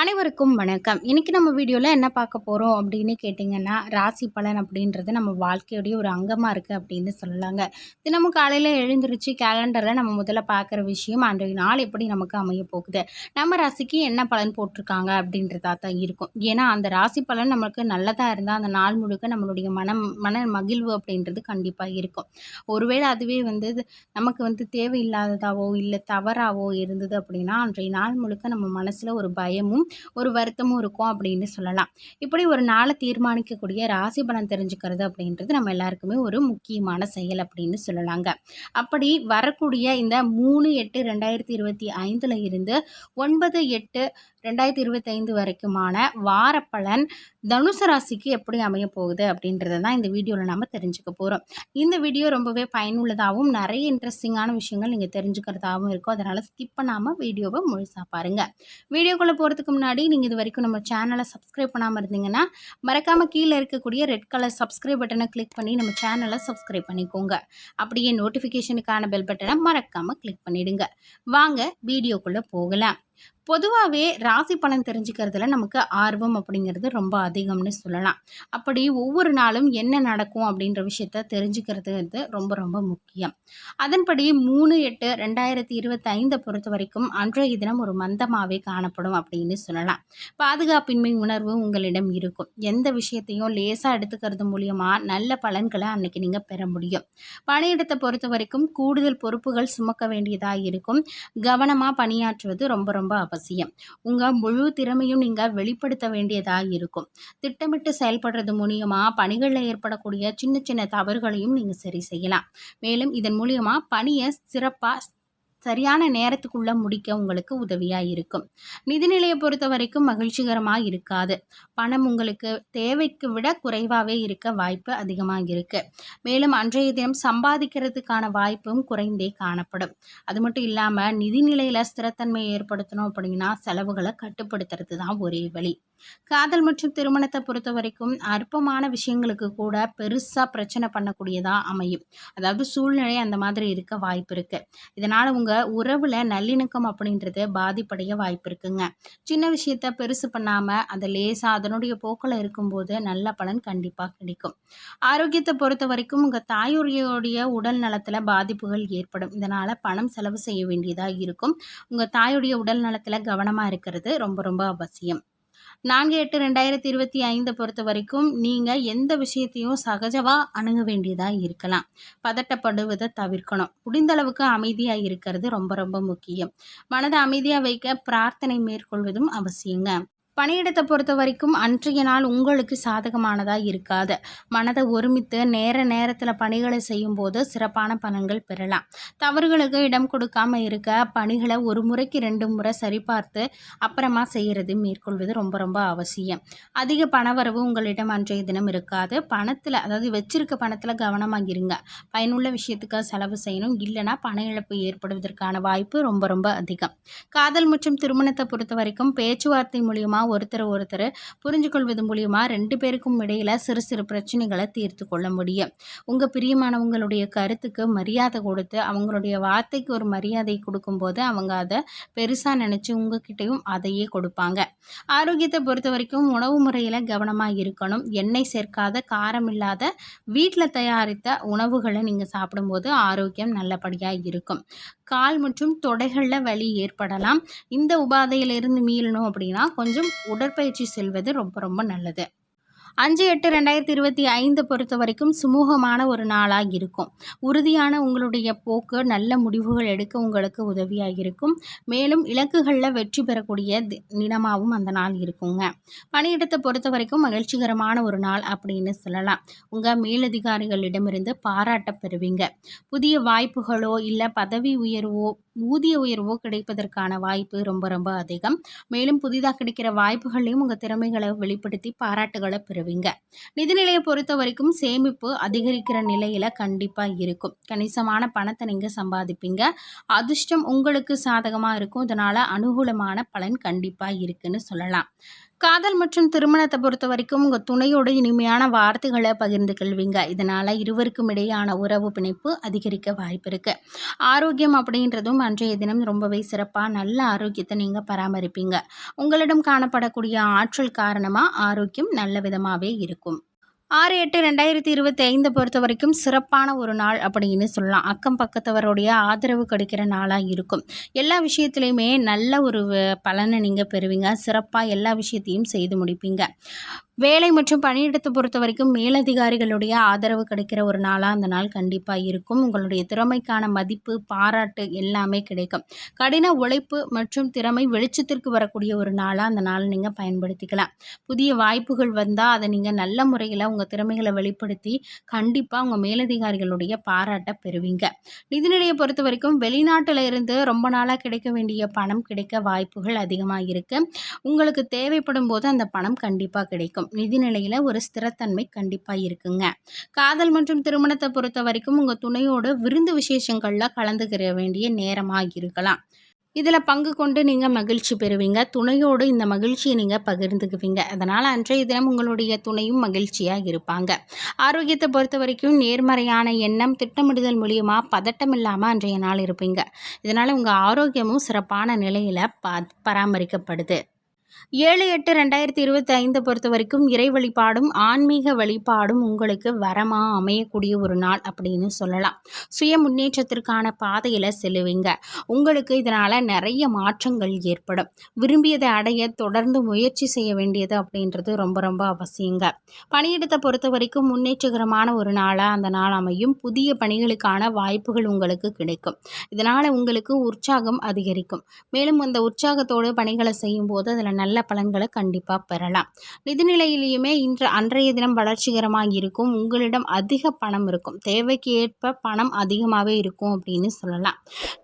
அனைவருக்கும் வணக்கம். இன்றைக்கி நம்ம வீடியோவில் என்ன பார்க்க போகிறோம் அப்படின்னு கேட்டிங்கன்னா ராசி பலன் அப்படின்றது நம்ம வாழ்க்கையுடைய ஒரு அங்கமாக இருக்குது அப்படின்னு சொல்லலாங்க. தினமும் காலையில் எழுந்திருச்சு கேலண்டரில் நம்ம முதல்ல பார்க்குற விஷயம் அன்றைய நாள் எப்படி நமக்கு அமைய போகுது? நம்ம ராசிக்கு என்ன பலன் போட்டிருக்காங்க அப்படின்றதா தான் இருக்கும். ஏன்னா அந்த ராசி பலன் நம்மளுக்கு நல்லதாக இருந்தால் அந்த நாள் முழுக்க நம்மளுடைய மனம் மன மகிழ்வு அப்படின்றது கண்டிப்பாக இருக்கும். ஒருவேளை அதுவே வந்து நமக்கு வந்து தேவையில்லாததாவோ இல்லை தவறாவோ இருந்தது அப்படின்னா அன்றைய நாள் முழுக்க நம்ம மனசில் ஒரு பயமும் ஒரு வருத்தமும் இருக்கும் அப்படின்னு சொல்லலாம். இப்படி ஒரு நாளை தீர்மானிக்கக்கூடிய ராசி பலன் தெரிஞ்சுக்கிறது அப்படின்றது நம்ம எல்லாருக்குமே ஒரு முக்கியமான செயல் அப்படின்னு சொல்லலாங்க. அப்படி வரக்கூடிய இந்த மூணு எட்டு ரெண்டாயிரத்தி இருபத்தி ஐந்தில் இருந்து ஒன்பது எட்டு ரெண்டாயிரத்தி இருபத்தைந்து வரைக்குமான வாரப்பலன் தனுசு ராசிக்கு எப்படி அமைய போகுது அப்படின்றத தான் இந்த வீடியோவில் நம்ம தெரிஞ்சுக்க போகிறோம் இந்த வீடியோ ரொம்பவே பயனுள்ளதாகவும் நிறைய இன்ட்ரெஸ்டிங்கான விஷயங்கள் நீங்கள் தெரிஞ்சுக்கிறதாகவும் இருக்கும். அதனால் ஸ்கிப் பண்ணாமல் வீடியோவை முழுசாக பாருங்கள் வீடியோக்குள்ளே போகிறதுக்கு முன்னாடி நீங்கள் இது வரைக்கும் நம்ம சேனலை சப்ஸ்கிரைப் பண்ணாமல் இருந்தீங்கன்னா மறக்காமல் கீழே இருக்கக்கூடிய ரெட் கலர் சப்ஸ்கிரைப் பட்டனை கிளிக் பண்ணி நம்ம சேனலை சப்ஸ்கிரைப் பண்ணிக்கோங்க. அப்படியே நோட்டிஃபிகேஷனுக்கான பெல் பட்டனை மறக்காமல் கிளிக் பண்ணிவிடுங்க வாங்க வீடியோக்குள்ளே போகலாம். பொதுவாகவே ராசி பலன் தெரிஞ்சுக்கிறதுல நமக்கு ஆர்வம் அப்படிங்கிறது ரொம்ப அதிகம்னு சொல்லலாம். அப்படி ஒவ்வொரு நாளும் என்ன நடக்கும் அப்படின்ற விஷயத்த தெரிஞ்சுக்கிறது வந்து ரொம்ப ரொம்ப முக்கியம். அதன்படி மூணு எட்டு ரெண்டாயிரத்தி இருபத்தைந்தை பொறுத்த வரைக்கும் அன்றைய தினம் ஒரு மந்தமாகவே காணப்படும் அப்படின்னு சொல்லலாம். பாதுகாப்பின்மை உணர்வு உங்களிடம் இருக்கும். எந்த விஷயத்தையும் லேசாக எடுத்துக்கிறது மூலியமாக நல்ல பலன்களை அன்னைக்கு நீங்கள் பெற முடியும். பணியிடத்தை பொறுத்த வரைக்கும் கூடுதல் பொறுப்புகள் சுமக்க வேண்டியதாக இருக்கும். கவனமாக பணியாற்றுவது ரொம்ப ரொம்ப அவசியம். அவசியம். உங்கள் முழு திறமையும் நீங்கள் வெளிப்படுத்த வேண்டியதாக இருக்கும். திட்டமிட்டு செயல்படுறது மூலியமாக பணிகளில் ஏற்படக்கூடிய சின்ன சின்ன தவறுகளையும் நீங்கள் சரி செய்யலாம். மேலும் இதன் மூலியமாக பணியை சிறப்பாக சரியான நேரத்துக்குள்ளே முடிக்க உங்களுக்கு உதவியாக இருக்கும். நிதிநிலையை பொறுத்த வரைக்கும் மகிழ்ச்சிகரமாக இருக்காது. பணம் உங்களுக்கு தேவைக்கு விட குறைவாகவே இருக்க வாய்ப்பு அதிகமாக இருக்குது மேலும் அன்றைய தினம் சம்பாதிக்கிறதுக்கான வாய்ப்பும் குறைந்தே காணப்படும். அது மட்டும் இல்லாமல் நிதிநிலையில் ஸ்திரத்தன்மையை ஏற்படுத்தணும் அப்படின்னா செலவுகளை கட்டுப்படுத்துறது தான் ஒரே வழி. காதல் மற்றும் திருமணத்தை பொறுத்த வரைக்கும் அற்பமான விஷயங்களுக்கு கூட பெருசாக பிரச்சனை பண்ணக்கூடியதாக அமையும். அதாவது சூழ்நிலை அந்த மாதிரி இருக்க வாய்ப்பு இருக்குது இதனால் உங்கள் உறவில் நல்லிணக்கம் அப்படின்றது பாதிப்படைய வாய்ப்பு இருக்குங்க. சின்ன விஷயத்த பெருசு பண்ணாமல் அதை லேசாக அதனுடைய போக்கில் இருக்கும்போது நல்ல பலன் கண்டிப்பாக கிடைக்கும். ஆரோக்கியத்தை பொறுத்த வரைக்கும் உங்கள் தாயுடைய உடல் நலத்தில் பாதிப்புகள் ஏற்படும். இதனால் பணம் செலவு செய்ய வேண்டியதாக இருக்கும். உங்கள் தாயுடைய உடல் நலத்தில் கவனமாக இருக்கிறது ரொம்ப ரொம்ப அவசியம். நான்கு எட்டு ரெண்டாயிரத்தி இருபத்தி ஐந்தை பொறுத்த வரைக்கும் நீங்கள் எந்த விஷயத்தையும் சகஜமாக அணுக வேண்டியதாக இருக்கலாம். பதட்டப்படுவதை தவிர்க்கணும். முடிந்தளவுக்கு அமைதியாக இருக்கிறது ரொம்ப ரொம்ப முக்கியம். மனதை அமைதியாக வைக்க பிரார்த்தனை மேற்கொள்வதும் அவசியங்க. பணியிடத்தை பொறுத்த வரைக்கும் அன்றைய நாள் உங்களுக்கு சாதகமானதாக இருக்காது. மனதை ஒருமித்து நேர நேரத்தில் பணிகளை செய்யும்போது சிறப்பான பலன்கள் பெறலாம். தவறுகளுக்கு இடம் கொடுக்காம இருக்க பணிகளை ஒரு முறைக்கு ரெண்டு முறை சரிபார்த்து அப்புறமா செய்கிறது மேற்கொள்வது ரொம்ப ரொம்ப அவசியம். அதிக பணவரவு உங்களிடம் அன்றைய தினம் இருக்காது. பணத்தில் அதாவது வச்சிருக்க பணத்தில் கவனமாக இருங்க. பயனுள்ள விஷயத்துக்காக செலவு செய்யணும். இல்லைனா பண இழப்பு ஏற்படுவதற்கான வாய்ப்பு ரொம்ப ரொம்ப அதிகம். காதல் மற்றும் திருமணத்தை பொறுத்த வரைக்கும் பேச்சுவார்த்தை மூலியமாக ஒருத்தர் ஒருத்தர் புரிஞ்சு கொள்வது மூலியமாக ரெண்டு பேருக்கும் இடையில் சிறு சிறு பிரச்சனைகளை தீர்த்து கொள்ள முடியும். உங்கள் பிரியமானவங்களுடைய கருத்துக்கு மரியாதை கொடுத்து அவங்களுடைய வார்த்தைக்கு ஒரு மரியாதை கொடுக்கும்போது அவங்க அதை பெருசாக நினச்சி உங்ககிட்டையும் அதையே கொடுப்பாங்க. ஆரோக்கியத்தை பொறுத்த வரைக்கும் உணவு முறையில் கவனமாக இருக்கணும். எண்ணெய் சேர்க்காத காரம் இல்லாத வீட்டில் தயாரித்த உணவுகளை நீங்கள் சாப்பிடும்போது ஆரோக்கியம் நல்லபடியாக இருக்கும். கால் மற்றும் தொடைகளில் வலி ஏற்படலாம். இந்த உபாதையிலிருந்து மீளணும் அப்படின்னா கொஞ்சம் உடற்பயிற்சி செல்வது ரொம்ப ரொம்ப நல்லது. அஞ்சு எட்டு ரெண்டாயிரத்தி இருபத்தி ஐந்து பொறுத்த வரைக்கும் சுமூகமான ஒரு நாளாக இருக்கும். உறுதியான உங்களுடைய போக்கு நல்ல முடிவுகள் எடுக்க உங்களுக்கு உதவியாக இருக்கும். மேலும் இலக்குகளில் வெற்றி பெறக்கூடிய தினமாகவும் அந்த நாள் இருக்குங்க. பணியிடத்தை பொறுத்த வரைக்கும் மகிழ்ச்சிகரமான ஒரு நாள் அப்படின்னு சொல்லலாம். உங்கள் மேலதிகாரிகளிடமிருந்து பாராட்ட பெறுவீங்க. புதிய வாய்ப்புகளோ இல்லை பதவி உயர்வோ ஊதிய உயர்வோ கிடைப்பதற்கான வாய்ப்பு ரொம்ப ரொம்ப அதிகம். மேலும் புதிதாக கிடைக்கிற வாய்ப்புகளையும் உங்கள் திறமைகளை வெளிப்படுத்தி பாராட்டுகளை பெறுவீங்க. நிதிநிலையை பொறுத்த வரைக்கும் சேமிப்பு அதிகரிக்கிற நிலையில் கண்டிப்பாக இருக்கும். கணிசமான பணத்தை நீங்கள் சம்பாதிப்பீங்க. அதிர்ஷ்டம் உங்களுக்கு சாதகமாக இருக்கும். இதனால் அனுகூலமான பலன் கண்டிப்பாக இருக்குன்னு சொல்லலாம். காதல் மற்றும் திருமணத்தை பொறுத்த வரைக்கும் உங்கள் துணையோட இனிமையான வார்த்தைகளை பகிர்ந்து கொள்வீங்க. இதனால் இருவருக்கும் இடையான உறவு பிணைப்பு அதிகரிக்க வாய்ப்பு இருக்குது ஆரோக்கியம் அப்படின்றதும் அன்றைய தினம் ரொம்பவே சிறப்பாக நல்ல ஆரோக்கியத்தை நீங்கள் பராமரிப்பீங்க. உங்களிடம் காணப்படக்கூடிய ஆற்றல் காரணமாக ஆரோக்கியம் நல்ல விதமாகவே இருக்கும். ஆறு எட்டு ரெண்டாயிரத்தி இருபத்தி ஐந்து பொறுத்த வரைக்கும் சிறப்பான ஒரு நாள் அப்படின்னு சொல்லலாம். அக்கம் பக்கத்தவருடைய ஆதரவு கிடைக்கிற நாளாக இருக்கும். எல்லா விஷயத்துலையுமே நல்ல ஒரு வ- பலனை நீங்கள் பெறுவீங்க. சிறப்பாக எல்லா விஷயத்தையும் செய்து முடிப்பீங்க. வேலை மற்றும் பணியிடத்தை பொறுத்த வரைக்கும் மேலதிகாரிகளுடைய ஆதரவு கிடைக்கிற ஒரு நாளாக அந்த நாள் கண்டிப்பாக இருக்கும். உங்களுடைய திறமைக்கான மதிப்பு பாராட்டு எல்லாமே கிடைக்கும். கடின உழைப்பு மற்றும் திறமை வெளிச்சத்திற்கு வரக்கூடிய ஒரு நாளாக அந்த நாள் நீங்கள் பயன்படுத்திக்கலாம். புதிய வாய்ப்புகள் வந்தால் அதை நீங்கள் நல்ல முறையில் உங்கள் திறமைகளை வெளிப்படுத்தி கண்டிப்பாக உங்கள் மேலதிகாரிகளுடைய பாராட்டை பெறுவீங்க. நிதிநிலையை பொறுத்த வரைக்கும் வெளிநாட்டில் இருந்து ரொம்ப நாளாக கிடைக்க வேண்டிய பணம் கிடைக்க வாய்ப்புகள் அதிகமாக இருக்குது உங்களுக்கு தேவைப்படும் போது அந்த பணம் கண்டிப்பாக கிடைக்கும். நிதிநிலையில் ஒரு ஸ்திரத்தன்மை கண்டிப்பாக இருக்குங்க. காதல் மற்றும் திருமணத்தை பொறுத்த வரைக்கும் உங்கள் துணையோட விருந்து விசேஷங்களில் கலந்துக்கிற வேண்டிய நேரமாக இருக்கலாம். இதில் பங்கு கொண்டு நீங்கள் மகிழ்ச்சி பெறுவீங்க. துணையோடு இந்த மகிழ்ச்சியை நீங்கள் பகிர்ந்துக்குவீங்க. அதனால் அன்றைய தினம் உங்களுடைய துணையும் மகிழ்ச்சியாக இருப்பாங்க. ஆரோக்கியத்தை பொறுத்த வரைக்கும் நேர்மறையான எண்ணம் திட்டமிடுதல் மூலியமாக பதட்டம் இல்லாமல் அன்றைய நாள் இருப்பீங்க. இதனால் உங்கள் ஆரோக்கியமும் சிறப்பான நிலையில் பா பராமரிக்கப்படுது. ஏழு எட்டு ரெண்டாயிரத்தி இருபத்தி ஐந்தை பொறுத்த வரைக்கும் இறை வழிபாடும் ஆன்மீக வழிபாடும் உங்களுக்கு வரமாக அமையக்கூடிய ஒரு நாள் அப்படின்னு சொல்லலாம். சுய முன்னேற்றத்திற்கான பாதையில் செல்லுவீங்க. உங்களுக்கு இதனால் நிறைய மாற்றங்கள் ஏற்படும். விரும்பியதை அடைய தொடர்ந்து முயற்சி செய்ய வேண்டியது அப்படின்றது ரொம்ப ரொம்ப அவசியங்க. பணியிடத்தை பொறுத்த வரைக்கும் முன்னேற்றகரமான ஒரு நாளாக அந்த நாள் அமையும். புதிய பணிகளுக்கான வாய்ப்புகள் உங்களுக்கு கிடைக்கும். இதனால் உங்களுக்கு உற்சாகம் அதிகரிக்கும். மேலும் அந்த உற்சாகத்தோடு பணிகளை செய்யும்போது அதில் நல்ல பலன்களை கண்டிப்பாக பெறலாம். நிதிநிலையிலையுமே இன்று அன்றைய தினம் வளர்ச்சிகரமாக இருக்கும். உங்களிடம் அதிக பணம் இருக்கும். தேவைக்கு ஏற்ப பணம் அதிகமாகவே இருக்கும் அப்படின்னு சொல்லலாம்.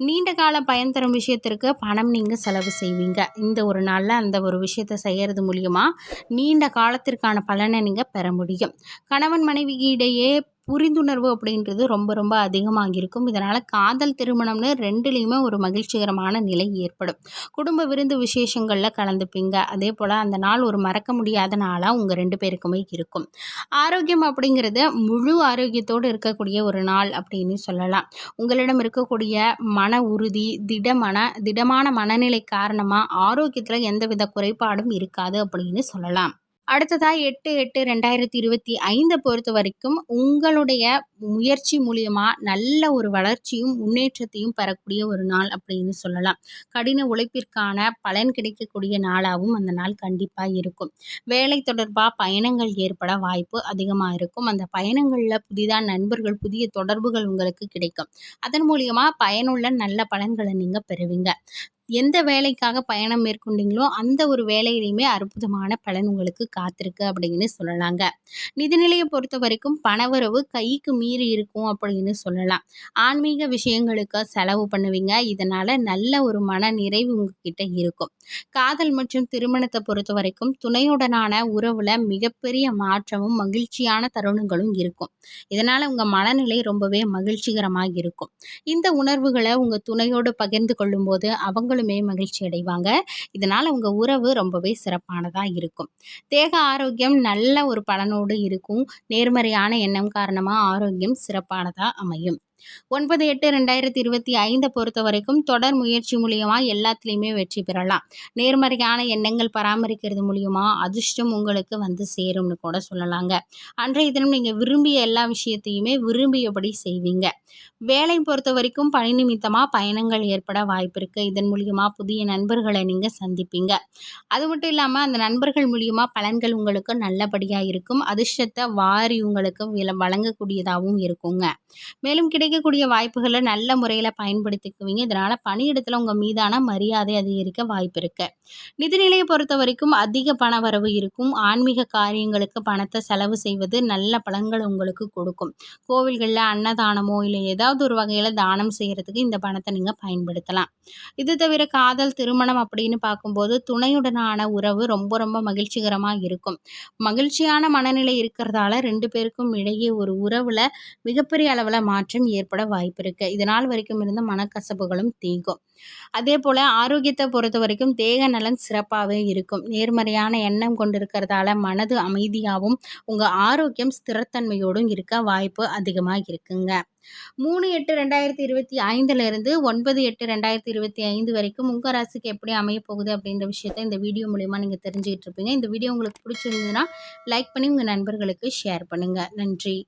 நீண்ட கால பயன் தரும் விஷயத்திற்கு பணம் நீங்கள் செலவு செய்வீங்க. இந்த ஒரு நாளில் அந்த ஒரு விஷயத்தை செய்கிறது மூலியமாக நீண்ட காலத்திற்கான பலனை நீங்கள் பெற முடியும். கணவன் மனைவிக்கு இடையே புரிந்துணர்வு அப்படின்றது ரொம்ப ரொம்ப அதிகமாக இருக்கும். இதனால் காதல் திருமணம்னு ரெண்டுலேயுமே ஒரு மகிழ்ச்சிகரமான நிலை ஏற்படும். குடும்ப விருந்து விசேஷங்களில் கலந்துப்பீங்க. அதே போல் அந்த நாள் ஒரு மறக்க முடியாத நாளாக உங்கள் ரெண்டு பேருக்குமே இருக்கும். ஆரோக்கியம் அப்படிங்கிறது முழு ஆரோக்கியத்தோடு இருக்கக்கூடிய ஒரு நாள் அப்படின்னு சொல்லலாம். உங்களிடம் இருக்கக்கூடிய மன உறுதி திடமன திடமான மனநிலை காரணமாக ஆரோக்கியத்தில் எந்தவித குறைபாடும் இருக்காது அப்படின்னு சொல்லலாம். அடுத்ததாக எட்டு எட்டு ரெண்டாயிரத்தி இருபத்தி ஐந்தை பொறுத்த வரைக்கும் உங்களுடைய முயற்சி மூலியமாக நல்ல ஒரு வளர்ச்சியும் முன்னேற்றத்தையும் பெறக்கூடிய ஒரு நாள் அப்படின்னு சொல்லலாம். கடின உழைப்பிற்கான பலன் கிடைக்கக்கூடிய நாளாகவும் அந்த நாள் கண்டிப்பாக இருக்கும். வேலை தொடர்பாக பயணங்கள் ஏற்பட வாய்ப்பு அதிகமாக இருக்கும். அந்த பயணங்களில் புதிதாக நண்பர்கள் புதிய தொடர்புகள் உங்களுக்கு கிடைக்கும். அதன் மூலியமாக பயனுள்ள நல்ல பலன்களை நீங்கள் பெறுவீங்க. எந்த வேலைக்காக பயணம் மேற்கொண்டீங்களோ அந்த ஒரு வேலையிலையுமே அற்புதமான பலன் உங்களுக்கு காத்திருக்கு அப்படின்னு சொல்லலாங்க. நிதிநிலையை பொறுத்த வரைக்கும் பணவரவு கைக்கு மீறி இருக்கும் அப்படின்னு சொல்லலாம். ஆன்மீக விஷயங்களுக்கு செலவு பண்ணுவீங்க. இதனால் நல்ல ஒரு மன நிறைவு உங்ககிட்ட இருக்கும். காதல் மற்றும் திருமணத்தை பொறுத்த வரைக்கும் துணையுடனான உறவில் மிகப்பெரிய மாற்றமும் மகிழ்ச்சியான தருணங்களும் இருக்கும். இதனால் உங்கள் மனநிலை ரொம்பவே மகிழ்ச்சிகரமாக இருக்கும். இந்த உணர்வுகளை உங்கள் துணையோடு பகிர்ந்து கொள்ளும்போது அவங்களுமே மகிழ்ச்சி அடைவாங்க. இதனால் அவங்க உறவு ரொம்பவே சிறப்பானதாக இருக்கும். தேக ஆரோக்கியம் நல்ல ஒரு பலனோடு இருக்கும். நேர்மறையான எண்ணம் காரணமாக ஆரோக்கியம் சிறப்பானதாக அமையும். ஒன்பது எட்டு ரெண்டாயிரத்தி இருபத்தி ஐந்தை பொறுத்த வரைக்கும் தொடர் முயற்சி மூலியமாக எல்லாத்துலேயுமே வெற்றி பெறலாம். நேர்மறையான எண்ணங்கள் பராமரிக்கிறது மூலியமாக அதிர்ஷ்டம் உங்களுக்கு வந்து சேரும்னு கூட சொல்லலாங்க. அன்றைய தினம் நீங்கள் விரும்பிய எல்லா விஷயத்தையுமே விரும்பியபடி செய்வீங்க. வேலை பொறுத்த வரைக்கும் பணி நிமித்தமாக பயணங்கள் ஏற்பட வாய்ப்பு இருக்குது இதன் மூலியமாக புதிய நண்பர்களை நீங்கள் சந்திப்பீங்க. அது மட்டும் இல்லாமல் அந்த நண்பர்கள் மூலியமாக பலன்கள் உங்களுக்கு நல்லபடியாக இருக்கும். அதிர்ஷ்டத்தை வாரி உங்களுக்கு வழங்கக்கூடியதாகவும் இருக்குங்க. மேலும் கிடைக்கக்கூடிய வாய்ப்புகளை நல்ல முறையில் பயன்படுத்திக்குவீங்க. இதனால் பணியிடத்தில் உங்கள் மீதான மரியாதை அதிகரிக்க வாய்ப்பு இருக்கு. நிதிநிலையை பொறுத்த வரைக்கும் அதிக பண வரவு இருக்கும். ஆன்மீக காரியங்களுக்கு பணத்தை செலவு செய்வது நல்ல பலன்கள் உங்களுக்கு கொடுக்கும். கோவில்களில் அன்னதானமோ இல்லை ஏதாவது ஒரு வகையில் தானம் செய்கிறதுக்கு இந்த பணத்தை நீங்கள் பயன்படுத்தலாம். இது தவிர காதல் திருமணம் அப்படின்னு பார்க்கும்போது துணையுடனான உறவு ரொம்ப ரொம்ப மகிழ்ச்சிகரமாக இருக்கும். மகிழ்ச்சியான மனநிலை இருக்கிறதால ரெண்டு பேருக்கும் இடையே ஒரு உறவில் மிகப்பெரிய அளவில் மாற்றம் ஏற்பட வாய்ப்பு இருக்குது இது நாள் வரைக்கும் இருந்த மனக்கசப்புகளும் தீங்கும். அதே போல் ஆரோக்கியத்தை பொறுத்த வரைக்கும் தேக நலன் சிறப்பாகவே இருக்கும். நேர்மறையான எண்ணம் கொண்டிருக்கிறதால மனது அமைதியாகவும் உங்கள் ஆரோக்கியம் ஸ்திரத்தன்மையோடும் இருக்க வாய்ப்பு அதிகமாக இருக்குங்க மூணு எட்டு ரெண்டாயிரத்தி இருபத்தி ஐந்துலேருந்து ஒன்பது எட்டு ரெண்டாயிரத்தி இருபத்தி ஐந்து வரைக்கும் உங்கள் ராசிக்கு எப்படி அமைய போகுது அப்படின்ற விஷயத்த இந்த வீடியோ மூலிமா நீங்கள் தெரிஞ்சுக்கிட்டு இருப்பீங்க இந்த வீடியோ உங்களுக்கு பிடிச்சிருந்ததுன்னா லைக் பண்ணி உங்கள் நண்பர்களுக்கு ஷேர் பண்ணுங்கள் நன்றி.